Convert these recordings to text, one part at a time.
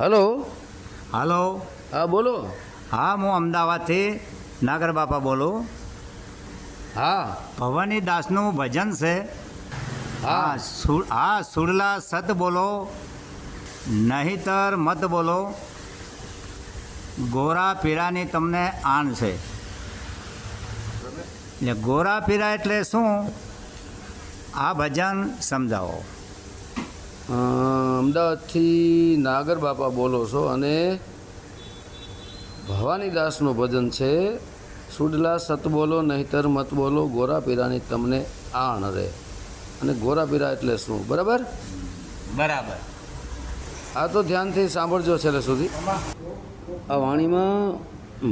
Hello. Hello. હા બોલો. હા હું અમદાવાદથી નાગર બાપા બોલું. હા. ભવાની દાસનું ભજન છે. હા. હા હા સુરલા સત બોલો નહીતર મત બોલો. ગોરા પીરાની તમને આણ છે. એટલે ગોરા પીળા એટલે શું? આ ભજન સમજાવો. અમદાવાદથી નાગર બાપા બોલો છો અને ભવાનીદાસનું ભજન છે સુડલા સત બોલો નહીતર મત બોલો ગોરા પીરાની તમને આણ રે. અને ગોરા પીરા એટલે શું? બરાબર? બરાબર. આ તો ધ્યાનથી સાંભળજો છેલ્લે સુધી. આ વાણીમાં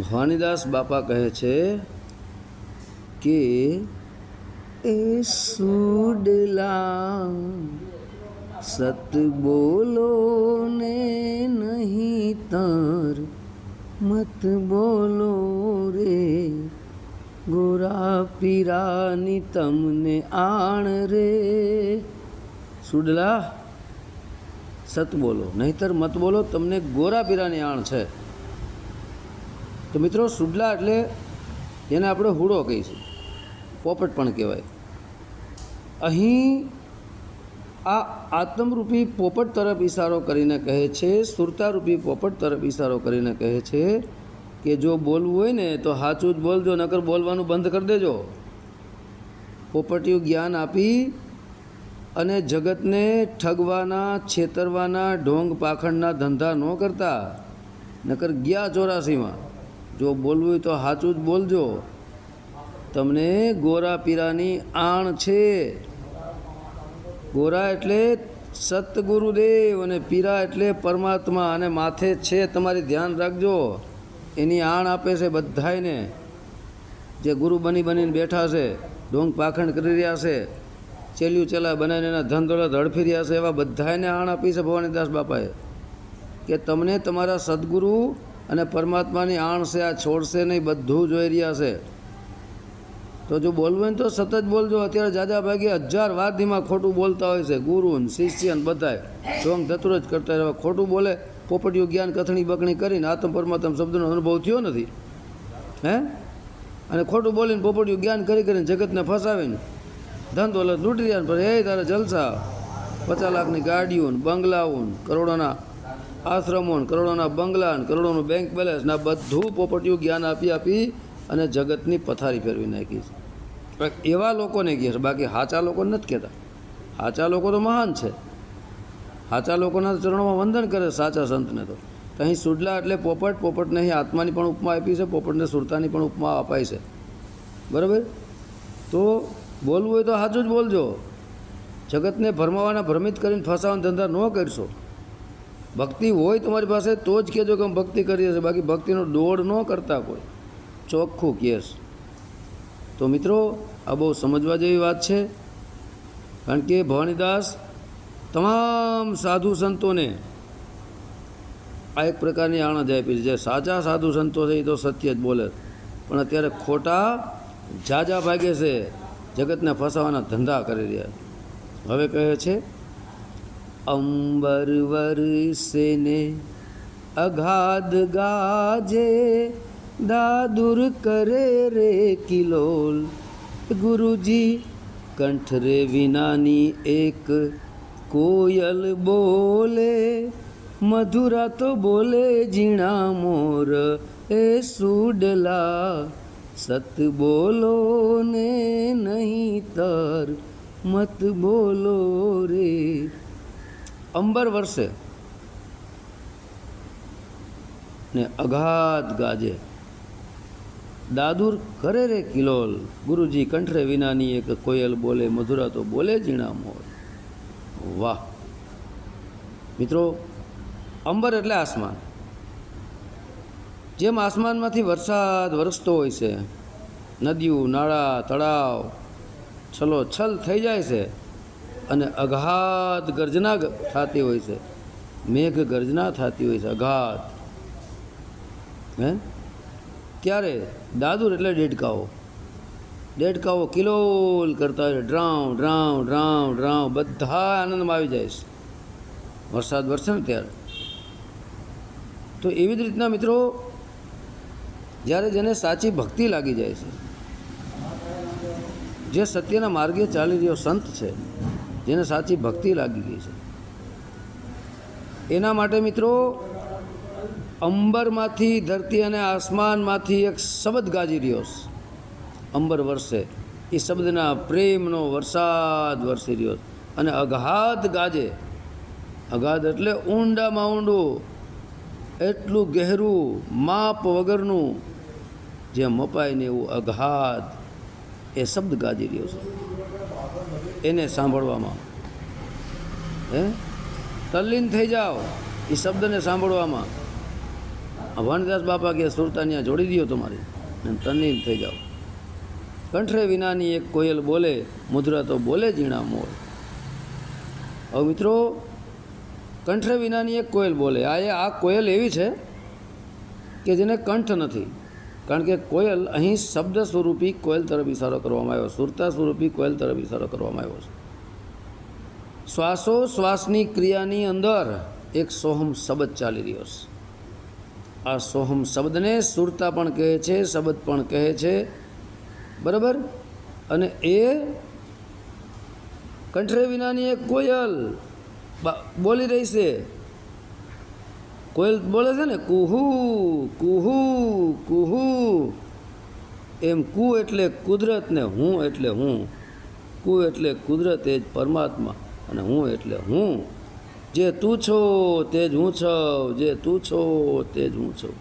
ભવાનીદાસ બાપા કહે છે કે એ સુડલા સત બોલો ને નહીં તાર મત બોલો રે ગોરા પીરાની તમને આણ રે સુડલા સત બોલો નહીતર મત બોલો તમને ગોરા પીરાની આણ છે। તો મિત્રો, સુડલા એટલે એને આપણે હુડો કહીશું, પોપટ પણ કહેવાય। અહીં આ આત્મરૂપી પોપટ તરફ ઈશારો કરીને કહે છે, સુરતારૂપી પોપટ તરફ ઈશારો કરીને કહે છે કે જો બોલવું હોય ને તો સાચું જ બોલજો, નકર બોલવાનું બંધ કરી દેજો. પોપટિયું જ્ઞાન આપી અને જગતને ઠગવાના, છેતરવાના, ઢોંગ પાખંડના ધંધા ન કરતા. નકર ગયા ચોરાસીમાં, જો બોલવું હોય તો સાચું જ બોલજો. તમને ગોરા પીરાની આણ છે. ગોરા એટલે સતગુરુદેવ અને પીરા એટલે પરમાત્મા અને માથે છે, તમારી ધ્યાન રાખજો. એની આણ આપે છે બધાયને. જે ગુરુ બની બનીને બેઠા છે, ઢોંગ પાખંડ કરી રહ્યા છે, ચેલ્યું ચેલા બનાવીને એના ધન દોલત હડફી રહ્યા છે, એવા બધાને આણ આપી છે ભવાનીદાસ બાપાએ. કે તમને તમારા સદગુરુ અને પરમાત્માની આણ છે, આ છોડશે નહીં, બધું જોઈ રહ્યા છે. તો જો બોલવું હોય તો સતત બોલજો. અત્યારે જાજા ભાગે હજાર વાદીમાં ખોટું બોલતા હોય છે ગુરુ ને શિષ્ય ને બધાય. સોંગ ધતુર કરતા રહેવા ખોટું બોલે પોપટીયું જ્ઞાન, કથણી, બકણી કરીને આત્મ પરમાત્મ શબ્દનો અનુભવ થયો નથી. હે? અને ખોટું બોલીને પોપટીયું જ્ઞાન કરી કરીને જગતને ફસાવીને ધન દોલત લૂંટી રહ્યા પણ એ તારે જલસા, પચાસ લાખની ગાડીઓ ને કરોડોના આશ્રમો કરોડોના બંગલા કરોડોનું બેંક બેલેન્સ ને બધું પોપટીયું જ્ઞાન આપી આપી અને જગતની પથારી ફેરવી નાખી છે. એવા લોકોને કહે છે, બાકી સાચા લોકોને નથી કહેતા. સાચા લોકો તો મહાન છે. સાચા લોકોના ચરણોમાં વંદન કરે સાચા સંતને તો. અહીં સુડલા એટલે પોપટ, પોપટને અહીં આત્માની પણ ઉપમા આપી છે, પોપટને સુરતાની પણ ઉપમા અપાય છે. બરાબર? તો બોલવું હોય તો સાચું જ બોલજો. જગતને ભરમાવાના ભ્રમિત કરીને ફસાવાના ધંધા ન કરશો. ભક્તિ હોય તમારી પાસે તો જ કહેજો કે ભક્તિ કરીએ છીએ. બાકી ભક્તિનો દોડ ન કરતા કોઈ. ચોખ્ખું કેસ તો મિત્રો, આ બહુ સમજવા જેવી વાત છે. કારણ કે ભવાનીદાસ તમામ સાધુ સંતોને આ એક પ્રકારની આણંદ આપી છે. જે સાચા સાધુ સંતો છે એ તો સત્ય જ બોલે. પણ અત્યારે ખોટા જાજા ભાગે છે. જગતને ફસાવાના ધંધા કરી રહ્યા હવે કહે છે, અંબર વરસે અઘાધ ગાજે દાદુર કરે રે કિલોલ. ગુરુજી, કંઠ રે વિનાની એક કોયલ બોલે. મધુરા તો બોલે ઝીણા મોર. એ સુડલા સત બોલો ને નહીં તર મત બોલો રે. અંબર વર્ષે ને અગાધ ગાજે દાદુર કરે રે કિલોલ. ગુરુજી કંઠરે વિનાની એક કોયલ બોલે, મધુરા તો બોલે ઝીણા મોર. વાહ. મિત્રો, અંબર એટલે આસમાન. જેમ આસમાનમાંથી વરસાદ વરસતો હોય છે, નદીઓ, નાળા, તળાવ, છલો છલ થઈ જાય છે અને અઘાત ગર્જના થતી હોય છે. મેઘ ગર્જના થતી હોય છે અઘાત હે? ત્યારે દાદુર એટલે દેડકાઓ દેડકાઓ કિલોલ કરતા હોય ડ્રાઉ ડ્રાઉ ડ્રાઉ ડ્રાઉ, બધા આનંદમાં આવી જાય છે. વરસાદ વરસે ને ત્યારે. તો એવી જ રીતના મિત્રો, જ્યારે જેને સાચી ભક્તિ લાગી જાય છે, જે સત્યના માર્ગે ચાલી રહ્યો સંત છે, જેને સાચી ભક્તિ લાગી ગઈ છે. એના માટે મિત્રો અંબરમાંથી ધરતી અને આસમાનમાંથી એક શબ્દ ગાજી રહ્યો છે. અંબર વરસે. એ શબ્દના પ્રેમનો વરસાદ વરસી રહ્યો. અને અગાધ ગાજે. અગાધ એટલે ઊંડામાં ઊંડું. એટલું ગહેરું માપ વગરનું. જે મપાય ને એવું અગાધ એ શબ્દ ગાજી રહ્યો છે. એને સાંભળવામાં. હે? તલ્લીન થઈ જાઓ. એ શબ્દને સાંભળવામાં. વાણદાસ બાપા કે સુરતાનિયા જોડી દો તમારી અને તલ્લીન થઈ જાઓ. કંઠરે વિનાની એક કોયલ બોલે, મુદ્રા તો બોલે ઝીણા મોર. હવે મિત્રો, કંઠરે વિનાની એક કોયલ બોલે. આ એ આ કોયલ એવી છે કે જેને કંઠ નથી. કારણ કે કોયલ અહીં શબ્દ સ્વરૂપી કોયલ તરફ ઇશારો કરવામાં આવ્યો. સુરતા સ્વરૂપી કોયલ તરફ ઇશારો કરવામાં આવ્યો છે. શ્વાસો શ્વાસની ક્રિયાની અંદર એક સોહમ શબ્દ ચાલી રહ્યો છે. આ સોહમ શબ્દને સુરતા પણ કહે છે, શબ્દ પણ કહે છે. બરાબર? અને એ કંઠરે વિનાની એક કોયલ બોલી રહી છે. કોયલ બોલે છે ને, કુહુ કુહુ કુહુ. એમ કુ એટલે કુદરત ને હું એટલે હું. કુ એટલે કુદરત એ જ પરમાત્મા અને હું એટલે હું. જે તું છો તે જ હું છું, જે તું છો તે જ હું છું.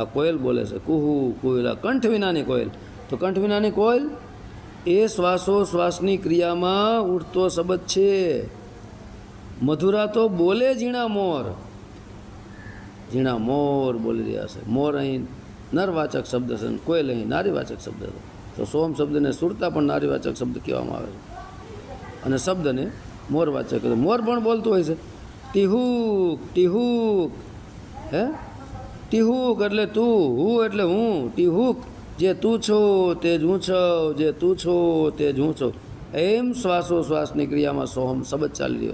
આ કોયલ બોલે છે, કુહુ કોયલ, કંઠ વિનાની કોયલ. તો કંઠ વિનાની કોયલ એ શ્વાસો શ્વાસની ક્રિયામાં ઉઠતો શબ્દ છે. મધુરા તો બોલે ઝીણા મોર. ઝીણા મોર બોલી રહ્યા છે. મોર અહીં નરવાચક શબ્દ છે કોયલ અહીં નારીવાચક શબ્દ છે. તો સોમ શબ્દને સુરતા પણ નારીવાચક શબ્દ કહેવામાં આવે છે. અને શબ્દને મોરવાચક કે મોર પણ બોલતું હોય છે. ટીહુક ટીહુક હે? ટીહુક એટલે તું, હું એટલે હું. ટીહુક જે તું છો તે જ હું છો, જે તું છો તે જ હું છો. એમ શ્વાસો શ્વાસની ક્રિયામાં સોહમ શબ્દ ચાલી રહ્યો.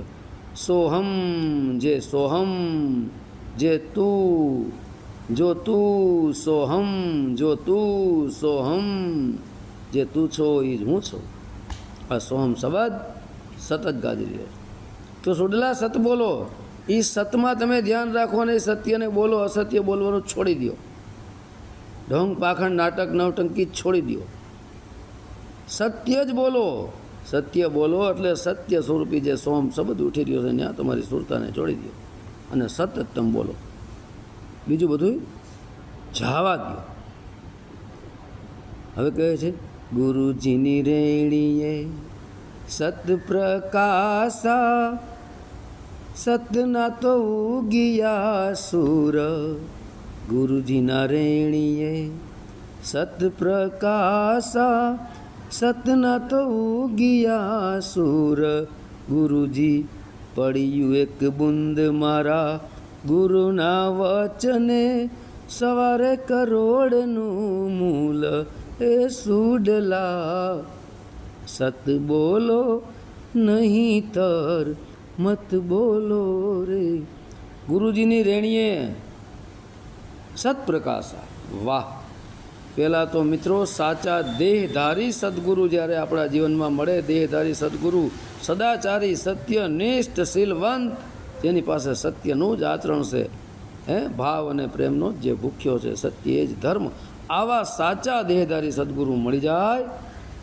સોહમ, જે સોહમ, જે તું, જો તું સોહમ, જો તું સોહમ, જે તું છો એ જ હું છું. આ સોહમ શબ્દ સતત ગાજી રહ્યો તો સુડલા સત બોલો એ સતમાં તમે ધ્યાન રાખો અને સત્યને બોલો, અસત્ય બોલવાનું છોડી દો ઢોંગ, પાખંડ, નાટક, નવટંકી છોડી દો સત્ય જ બોલો. સત્ય બોલો એટલે સત્ય સ્વરૂપી જે સોમ શબ્દ ઉઠી રહ્યો છે, ત્યાં તમારી સુરતાને છોડી દો અને સતત તમે બોલો. બીજું બધું જાવા દો હવે કહે છે, ગુરુજીની રેણીએ સત પ્રકાશા સતના તો ઉગિયા સુર ગુરુજીના રેણીએ સત પ્રકાશા સતના તો ઉગિયા સુર ગુરુજી પડ્યું એક બુંદ મારા ગુરુના વચને સવારે કરોડનું મૂલ એ સુડલા સત બોલો, નહીં તર મત બોલો રે. ગુરુજીની રેણીએ સત્પ્રકાશ. વાહ. પહેલાં તો મિત્રો સાચા દેહધારી સદગુરુ જ્યારે આપણા જીવનમાં મળે, દેહધારી સદગુરુ સદાચારી સત્યનિષ્ઠ શીલવંત, જેની પાસે સત્યનું જ આચરણ છે, હે? ભાવ અને પ્રેમનો જે ભૂખ્યો છે, સત્ય એ જ ધર્મ. આવા સાચા દેહધારી સદગુરુ મળી જાય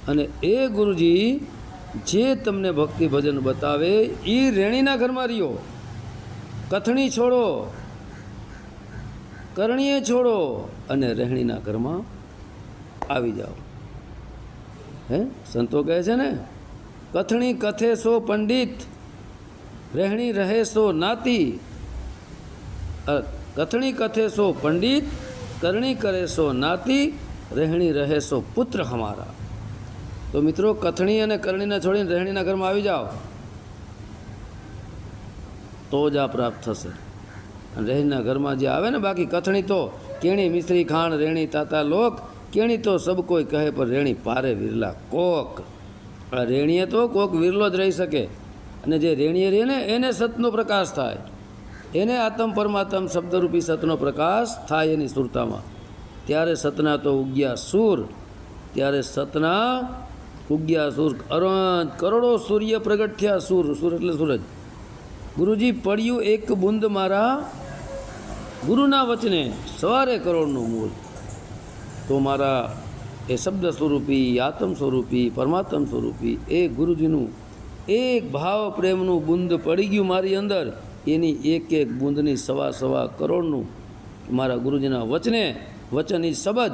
અને એ ગુરુજી જે તમને ભક્તિ ભજન બતાવે એ રેણીના ઘરમાં રહ્યો. કથણી છોડો કરણીએ છોડો અને રહેણીના ઘરમાં આવી જાઓ. હે? સંતો કહે છે ને, કથણી કથે સો પંડિત રહેણી રહે સો નાતી. કથણી કથે સો પંડિત, કરણી કરે સો નાતી રહેણી રહે સો પુત્ર હમારા તો મિત્રો, કથણી અને કરણીને છોડીને રહેણીના ઘરમાં આવી જાઓ. તો જ આ પ્રાપ્ત થશે. અને રહેણીના ઘરમાં જે આવે ને બાકી કથણી તો, કેણી મિશ્રી ખાણ રેણી તાતા લોક, કેણી તો સબ કોઈ કહે પર રેણી પારે વિરલા કોક. આ રેણીએ તો કોક વિરલો જ રહી શકે. અને જે રેણીએ રહે ને, એને સતનો પ્રકાશ થાય. એને આત્મ પરમાત્મ શબ્દરૂપી સતનો પ્રકાશ થાય એની સુરતામાં. ત્યારે સતના તો ઉગ્યા સૂર, ત્યારે સતના ઉગ્યા સુર અરંત કરોડો સૂર્ય પ્રગટ થયા સુર સુર એટલે સૂરજ. ગુરુજી, પડ્યું એક બુંદ મારા ગુરુના વચને, સવારે કરોડનું મૂળ. તો મારા એ શબ્દ સ્વરૂપી, આત્મ સ્વરૂપી, પરમાત્મ સ્વરૂપી, એ ગુરુજીનું એક ભાવ પ્રેમનું બુંદ પડી ગયું મારી અંદર. એની એક એક બુંદની સવા સવા કરોડનું મારા ગુરુજીના વચને, વચન ઈ શબ્દ,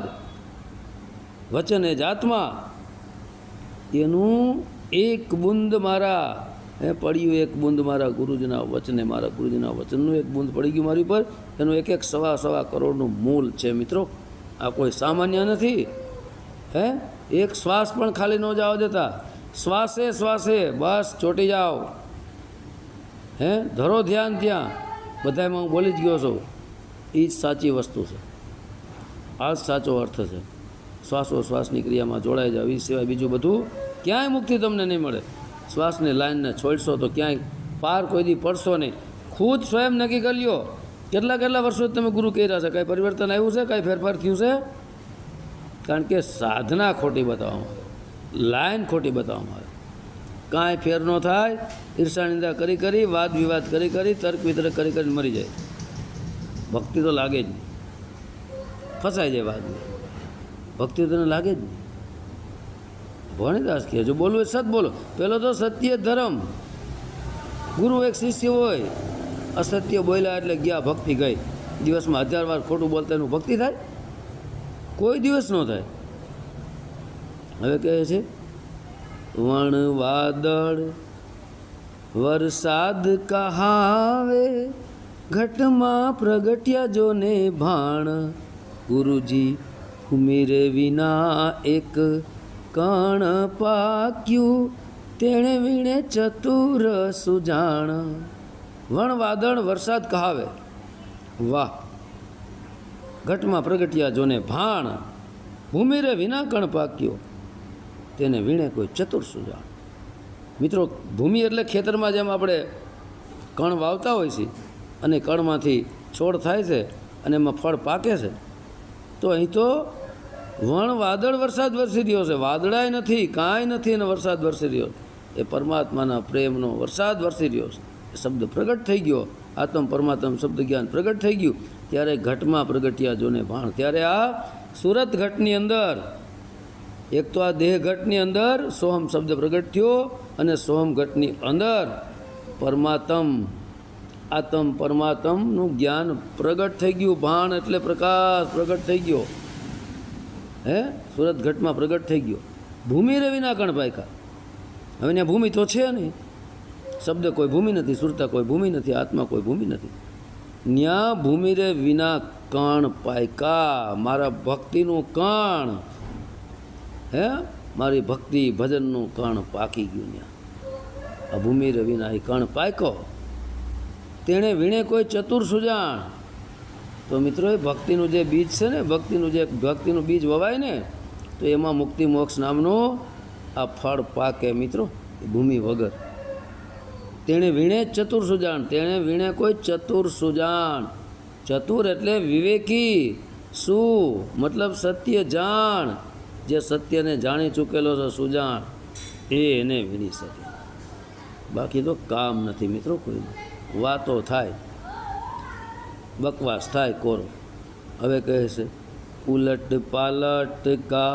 વચન એ જ આત્મા એનું એક બુંદ મારા એ પડ્યું એક બુંદ મારા ગુરુજીના વચને, મારા ગુરુજીના વચનનું એક બુંદ પડી ગયું મારી પર. એનું એક એક સવા સવા કરોડનું મૂલ છે મિત્રો. આ કોઈ સામાન્ય નથી. હે, એક શ્વાસ પણ ખાલી ન જવા દેતા. શ્વાસે શ્વાસે, બસ ચોટી જાઓ. હે, ધરો ધ્યાન ત્યાં. બધામાં હું બોલી જ ગયો છું. એ જ સાચી વસ્તુ છે. આ જ સાચો અર્થ છે. શ્વાસો શ્વાસની ક્રિયામાં જોડાઈ જાવ એ સિવાય બીજું બધું ક્યાંય મુક્તિ તમને નહીં મળે. શ્વાસને લાઈનને છોડશો તો ક્યાંય પાર કોઈ દી પડશો નહીં. ખુદ સ્વયં નક્કી કરી લ્યો કેટલા કેટલા વર્ષો તમે ગુરુ રહ્યા છે? કાંઈ પરિવર્તન આવ્યું છે? કાંઈ ફેરફાર થયું છે? કારણ કે સાધના ખોટી બતાવવામાં આવે. લાઈન ખોટી બતાવવામાં આવે. કાંઈ ફેર ન થાય. ઈર્ષા નિંદા કરી કરી, વાદ વિવાદ કરી કરી, તર્ક વિતર્ક કરી કરી મરી જાય. ભક્તિ તો લાગે જ નહીં. ફસાઈ જાય વાદમાં. ભક્તિ તને લાગે જ નહીં. ભણીદાસ કહે, જો બોલવું સત બોલો. પહેલો તો સત્ય ધર્મ. ગુરુ એક શિષ્ય હોય, અસત્ય બોલ્યા એટલે ગયા ભક્તિ ગઈ. દિવસમાં હજાર વાર ખોટું બોલતા એનું ભક્તિ થાય? કોઈ દિવસ ન થાય. હવે કહે છે, વણ વાદળ વરસાદ કહાવે, ઘટમાં પ્રગટ્યા જોને ભાણ. ગુરુજી ઉમેરે વિના એક કણ પાક્યું. તેણે વીણે ચતુર સુજાણ. વણ વાદળ વરસાદ કહાવે. વાહ. ઘટમાં પ્રગટ્યા જોને ભાણ. ભૂમિરે વિના કણ પાક્યો. તેને વીણે કોઈ ચતુર સુજાણ. મિત્રો, ભૂમિ એટલે ખેતરમાં જેમ આપણે કણ વાવતા હોય છે અને કણમાંથી છોડ થાય છે અને એમાં ફળ પાકે છે, તો અહીં તો વણ વાદળ વરસાદ વરસી રહ્યો છે. વાદળાય નથી કાંઈ નથી અને વરસાદ વરસી રહ્યો. એ પરમાત્માના પ્રેમનો વરસાદ વરસી રહ્યો છે. શબ્દ પ્રગટ થઈ ગયો. આત્મ પરમાત્મ શબ્દ જ્ઞાન પ્રગટ થઈ ગયું. ત્યારે ઘટમાં પ્રગટ્યા જોને ભાણ. ત્યારે આ સુરત ઘટની અંદર, એક તો આ દેહ ઘટની અંદર સોહમ શબ્દ પ્રગટ થયો અને સોહમ ઘટની અંદર પરમાત્મ, આત્મ પરમાત્મનું જ્ઞાન પ્રગટ થઈ ગયું. ભાણ એટલે પ્રકાશ પ્રગટ થઈ ગયો. હે? સુરત ઘટમાં પ્રગટ થઈ ગયો. ભૂમિ રે વિના કણ પાયકા હવે ત્યાં ભૂમિ તો છે નહીં. શબ્દ કોઈ ભૂમિ નથી, સુરતા કોઈ ભૂમિ નથી, આત્મા કોઈ ભૂમિ નથી. ન્યા ભૂમિ રે વિના કણ પાયકા મારા ભક્તિનું કણ. હે? મારી ભક્તિ ભજનનું કણ પાકી ગયું ત્યાં આ ભૂમિ રે વિના એ કણ પાયકો તેણે વીણે કોઈ ચતુર સુજાણ. તો મિત્રો એ ભક્તિનું જે બીજ છે ને, ભક્તિનું જે ભક્તિનું બીજ વવાય ને, તો એમાં મુક્તિ મોક્ષ નામનું આ ફળ પાકે મિત્રો ભૂમિ વગર. તેણે વીણે ચતુર સુજાણ, તેણે વીણે કોઈ ચતુર સુજાણ. ચતુર એટલે વિવેકી, શું? મતલબ સત્ય જાણ. જે સત્યને જાણી ચૂકેલો છે સુજાણ, એ એને વીણી શકે. બાકી તો કામ નથી મિત્રો કોઈ વાતો થાય. બકવાસ થાય કોરો હવે કહે છે ઉલટ પાલટ કા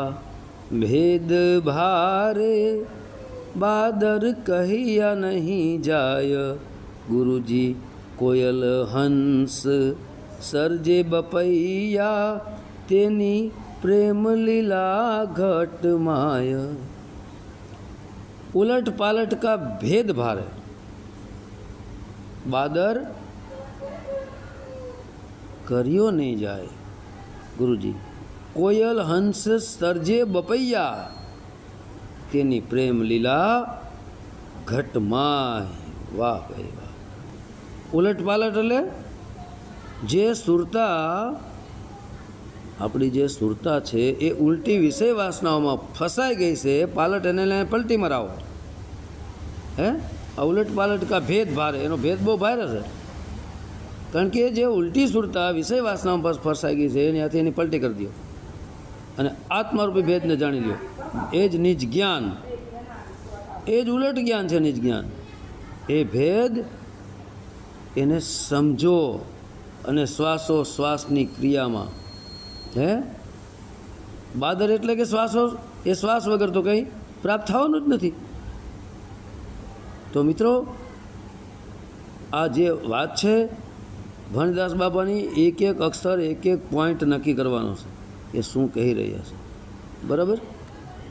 ભેદ ભારે બાદર કહિયા નહીં જાય ગુરુજી કોયલ હંસ સરજે બપૈયા તેની પ્રેમ લીલા ઘટ માય ઉલટ પાલટ કા ભેદ ભારે બાદર કર્યો નહીં જાય. ગુરુજી, કોયલ હંસ સર્જે બપૈયા. તેની પ્રેમ લીલા ઘટમાય. વાહ ભાઈ વાહ. ઉલટ પાલટ એટલે જે સુરતા, આપણી જે સુરતા છે એ ઉલટી વિષય વાસનાઓમાં ફસાઈ ગઈ છે, પાલટ એને લઈને પલટી મરાવો. હે? આ ઉલટ પાલટ કા ભેદ ભારે, એનો ભેદ બહુ ભારે છે. કારણ કે જે ઉલટી સુરતા વિષય વાસનામાં બસ ફરસાઈ ગઈ છે, એની હાથે એની પલટી કરી દો. અને આત્મારૂપી ભેદને જાણી લ્યો. એ જ નિજ જ્ઞાન. એ જ ઉલટ જ્ઞાન છે નિજ જ્ઞાન. એ ભેદ એને સમજો અને શ્વાસો શ્વાસની ક્રિયામાં. હે? બાદર એટલે કે શ્વાસો, એ શ્વાસ વગર તો કંઈ પ્રાપ્ત થવાનું જ નથી. તો મિત્રો, આ જે વાત છે ભણદાસ બાબાની એક એક અક્ષર, એક એક પોઈન્ટ નક્કી કરવાનો છે કે શું કહી રહ્યા છે. બરાબર?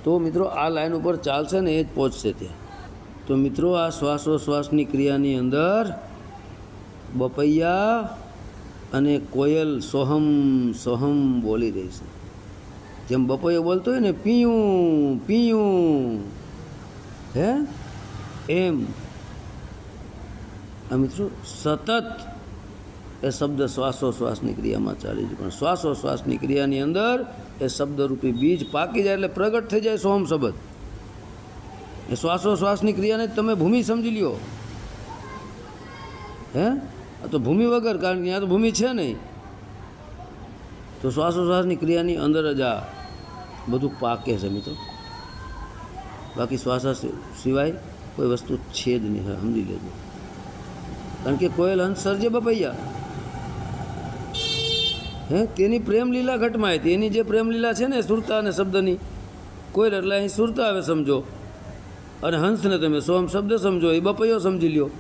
તો મિત્રો આ લાઈન ઉપર ચાલશે ને એ જ પહોંચશે ત્યાં. તો મિત્રો આ શ્વાસોશ્વાસની ક્રિયાની અંદર બપૈયા અને કોયલ સોહમ સોહમ બોલી રહી છે. જેમ બપૈયો બોલતો હોય ને, પીયું પીયું. હે? એમ. આ મિત્રો સતત એ શબ્દ શ્વાસોશ્વાસની ક્રિયામાં ચાલી છે. પણ શ્વાસોશ્વાસની ક્રિયાની અંદર એ શબ્દરૂપી બીજ પાકી જાય એટલે પ્રગટ થઈ જાય સોમ શબ્દ. એ શ્વાસોશ્વાસની ક્રિયાને તમે ભૂમિ સમજી લ્યો. હે? આ તો ભૂમિ વગર, કારણ કે ત્યાં તો ભૂમિ છે નહીં. તો શ્વાસોશ્વાસની ક્રિયાની અંદર જ આ બધું પાકે છે મિત્રો. બાકી શ્વાસ સિવાય કોઈ વસ્તુ છે જ નહીં, સમજી લેજો. કારણ કે કોયલ હંસ સર્જે બપૈયા. હે? તેની પ્રેમલીલા ઘટમાં હતી. એની જે પ્રેમલીલા છે ને, સુરતા અને શબ્દની કોયલ એટલે અહીં સુરતા આવે સમજો. અને હંસને તમે સોમ શબ્દ સમજો, એ બપૈયો સમજી લ્યો.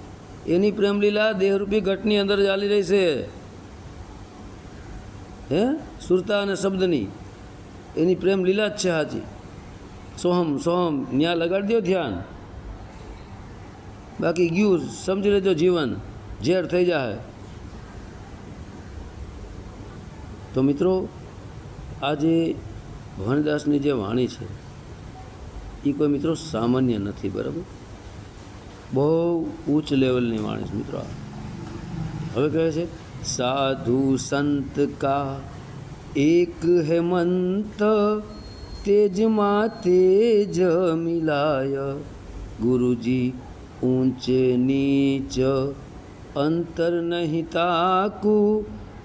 એની પ્રેમલીલા દેહરૂપી ઘટની અંદર ચાલી રહી છે. હે? સુરતા અને શબ્દની. એની પ્રેમલીલા જ છે હાજી સોહમ સોહમ ન્યા લગાડી દો ધ્યાન. બાકી ગયું, સમજી લેજો જીવન. ઝેર થઈ જાય તો મિત્રો, આ જે ભણદાસની જે વાણી છે, એ કોઈ મિત્રો સામાન્ય નથી, બરાબર? બહુ ઉચ્ચ લેવલની વાણી છે મિત્રો હવે કહે છે, સાધુ સંત કા એક હેમંત તેજમાં તેજ મિલાય. ગુરુજી ઊંચ નીચ અંતર નહીં તાકુ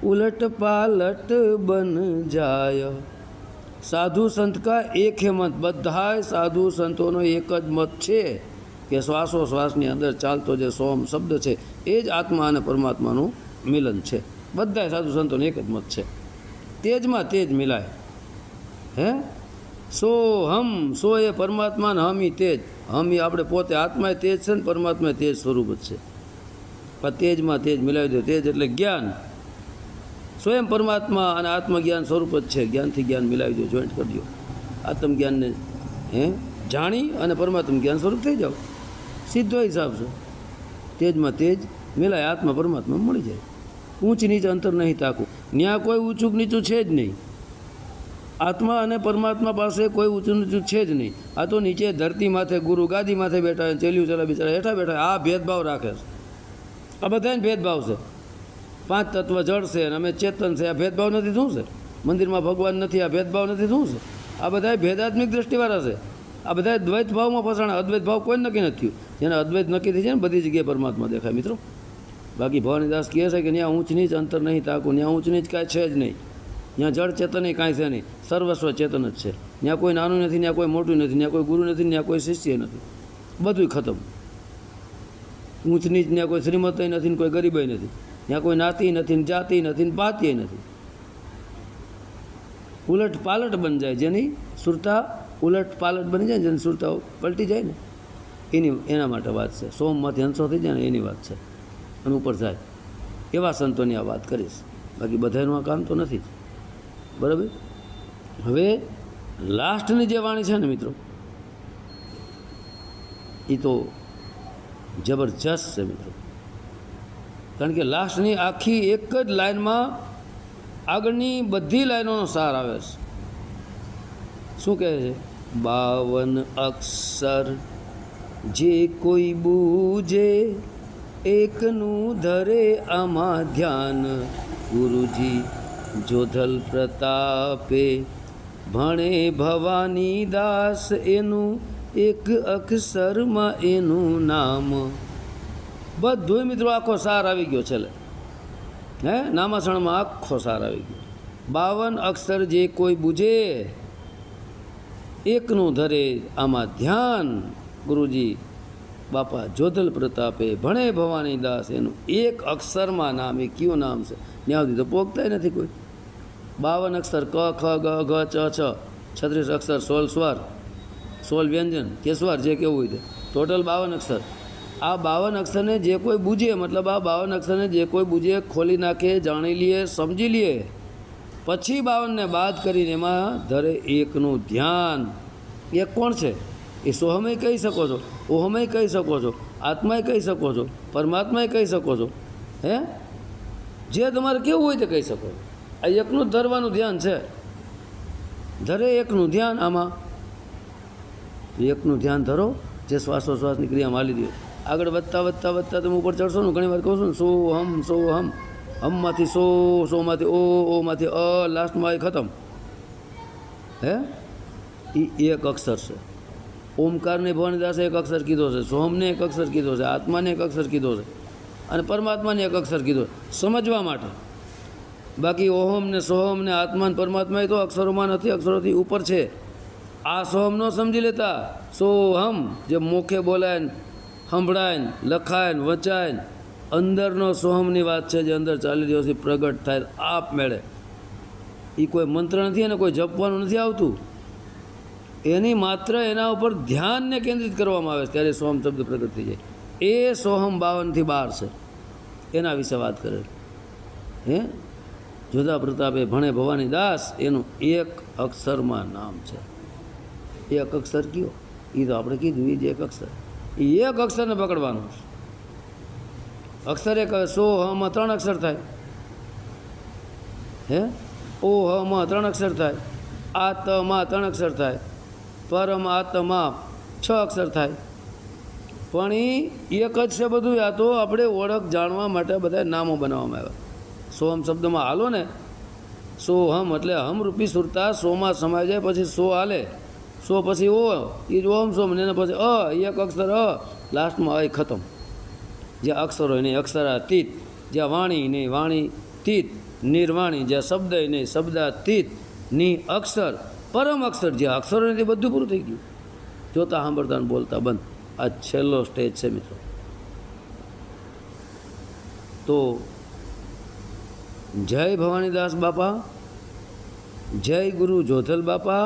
ઉલટ પાલટ બન જાય. સાધુ સંત કા એક હે મત બધાય, સાધુ સંતોનો એક જ મત છે કે શ્વાસો શ્વાસની અંદર ચાલતો જે સોમ શબ્દ છે, એ જ આત્મા અને પરમાત્માનું મિલન છે. બધાય સાધુ સંતોનો એક જ મત છે. તેજમાં તેજ મિલાય. હે? સો હમ, સો એ પરમાત્મા ને હમ તેજ. હમ આપણે પોતે આત્મા તેજ છે ને પરમાત્મા તેજ સ્વરૂપ જ છે. પણ તેજમાં તેજ મિલાવી દો. તેજ એટલે જ્ઞાન. સ્વયં પરમાત્મા અને આત્મજ્ઞાન સ્વરૂપ જ છે. જ્ઞાનથી જ્ઞાન મિલાવી દો જોઈન્ટ કરજો આત્મજ્ઞાનને, હે? જાણી અને પરમાત્મા જ્ઞાન સ્વરૂપ થઈ જાઓ. સીધો હિસાબ છે. તેજમાં તેજ મિલાય, આત્મા પરમાત્મા મળી જાય. ઊંચ નીચ અંતર નહીં તાકું. ત્યાં કોઈ ઊંચું નીચું છે જ નહીં. આત્મા અને પરમાત્મા પાસે કોઈ ઊંચું નીચું છે જ નહીં. આ તો નીચે ધરતી માથે ગુરુ ગાદી માથે બેઠા ચેલ્યું ચલા બિચારા હેઠા બેઠા આ ભેદભાવ રાખે છે. આ બધાને ભેદભાવ છે. પાંચ તત્વ જળ છે અને અમે ચેતન છે. આ ભેદભાવ નથી શું છે? મંદિરમાં ભગવાન નથી, આ ભેદભાવ નથી શું છે? આ બધા ભેદાત્મિક દ્રષ્ટિવાળા છે. આ બધા દ્વૈત ભાવમાં ફસાણા અદ્વૈત ભાવ કોઈ નક્કી નથી થયું. જેને અદ્વૈત નક્કી થઈ છે ને બધી જગ્યાએ પરમાત્મા દેખાય, મિત્રો. બાકી ભવાનીદાસ કહે છે કે ત્યાં ઊંચ નીચ અંતર નહીં તાકું ત્યાં ઊંચ નીચ કાંઈ છે જ નહીં. ત્યાં જળ ચેતન કાંઈ છે નહીં. સર્વસ્વ ચેતન જ છે. ત્યાં કોઈ નાનું નથી ત્યાં કોઈ મોટું નથી ત્યાં કોઈ ગુરુ નથી ત્યાં કોઈ શિષ્ય નથી. બધું ખતમ. ઊંચ નીચ ત્યાં કોઈ શ્રીમતય નથી ને કોઈ ગરીબાઈ નથી. ત્યાં કોઈ નાતી નથી ને જાતિ નથી ને પાતી નથી. ઉલટ પાલટ બની જાય, જેની સુરતા ઉલટ પાલટ બની જાય જેની સુરતા પલટી જાય ને. એની, એના માટે વાત છે. સોમમાંથી હંસો થઈ જાય ને એની વાત છે. અને ઉપર જાય. એવા સંતોની આ વાત કરીશ. બાકી બધાનું આ કામ તો નથી જ. બરાબર? હવે લાસ્ટની જે વાણી છે ને મિત્રો એ તો જબરજસ્ત છે મિત્રો. કારણ કે લાસ્ટની આખી એક જ લાઈનમાં આગળની બધી લાઈનોનો સાર આવે છે. શું કહે છે? બાવન અક્ષર જે કોઈ બૂજે, એકનું ધરે આમાં ધ્યાન. ગુરુજી જોધલ પ્રતાપે ભણે ભવાની દાસ એનું એક અક્ષરમાં એનું નામ. બધું મિત્રો આખો સાર આવી ગયો છેલ્લે. હે? નામાસણમાં આખો સાર આવી ગયો. બાવન અક્ષર જે કોઈ બુજે, એકનું ધરે આમાં ધ્યાન. ગુરુજી, બાપા જોધલ પ્રતાપે ભણે ભવાની દાસ એનું એક અક્ષરમાં નામ, એ કયું નામ છે? ત્યાં સુધી તો પોગતાય નથી કોઈ. બાવન અક્ષર ક, ખ, ગ, ઘ, ચ, છ. છત્રીસ અક્ષર સોળ સ્વર સોળ વ્યંજન કે સ્વર જે કેવું હોય તે. ટોટલ બાવન અક્ષર. આ બાવન અક્ષરને જે કોઈ બુજે, મતલબ આ બાવન અક્ષરને જે કોઈ બુજે ખોલી નાખે, જાણી લઈએ સમજી લઈએ પછી બાવનને બાદ કરીને એમાં ધરે એકનું ધ્યાન. એક કોણ છે? એ સોહમય કહી શકો છો ઓહમય કહી શકો છો આત્માય કહી શકો છો પરમાત્માય કહી શકો છો. હે? જે તમારે કેવું હોય તે કહી શકો. આ એકનું ધરવાનું ધ્યાન છે. ધરે એકનું ધ્યાન આમાં. એકનું ધ્યાન ધરો, જે શ્વાસોશ્વાસની ક્રિયામાં માલી દો. આગળ વધતા વધતા વધતા તમે ઉપર ચડશો ને ઘણી વાર કહું છું ને સો હમ સો હમ, હમમાંથી સો સોમાંથી ઓ, ઓમાંથી અ, લાસ્ટમાં એ ખતમ. હે? એ એક અક્ષર છે. ઓમકારને ભવાનીદાસે એક અક્ષર કીધો છે સોહમને એક અક્ષર કીધો છે, આત્માને એક અક્ષર કીધો છે, અને પરમાત્માને એક અક્ષર કીધો સમજવા માટે. બાકી ઓહમ ને સોહમ ને આત્મા પરમાત્મા એ તો અક્ષરોમાં નથી, અક્ષરોથી ઉપર છે. આ સોહમ ન સમજી લેતા. સોહમ, જે મોખે બોલાય સંભળાય, લખાય વચાય અંદરનો સોહમની વાત છે જે અંદર ચાલી દિવસથી પ્રગટ થાય, આપ મેળે. એ કોઈ મંત્ર નથી અને કોઈ જપવાનું નથી આવતું. એની માત્ર એના ઉપર ધ્યાનને કેન્દ્રિત કરવામાં આવે છે, ત્યારે સોહમ શબ્દ પ્રગટ થઈ જાય. એ સોહમ બાવનથી બાર છે. એના વિશે વાત કરે. હે? જોધા પ્રતાપે ભણે ભવાની દાસ, એનું એક અક્ષરમાં નામ છે. એક અક્ષર કયો? એ તો આપણે કીધું એ જ એક અક્ષર. એક અક્ષરને પકડવાનું અક્ષર એક સો હમાં ત્રણ અક્ષર થાય. હે? ઓ હમાં ત્રણ અક્ષર થાય. આતમાં ત્રણ અક્ષર થાય. પરમ આત્મા છ અક્ષર થાય. પણ એ એક જ છે બધું, આ તો આપણે ઓળખ જાણવા માટે બધા નામો બનાવવામાં આવ્યા. સોહમ શબ્દમાં હાલો ને. સોહમ એટલે હમ રૂપી સુરતા સોમાં સમાય જાય, પછી સો હાલે. સો પછી ઓ એ જ ઓમ સોમ ને એના પછી અ એક અક્ષર અ લાસ્ટમાં અ ખતમ જ્યાં અક્ષરો નહીં અક્ષરાતીત જ્યાં વાણી નહીં વાણી તીત નિર્વાણી જ્યાં શબ્દ નહીં શબ્દાતીતની અક્ષર પરમ અક્ષર જ્યાં અક્ષરો નથી બધું પૂરું થઈ ગયું જોતા સાંભળતા ને બોલતા બંધ આ છેલ્લો સ્ટેજ છે મિત્રો તો જય ભવાનીદાસ બાપા જય ગુરુ જોધલ બાપા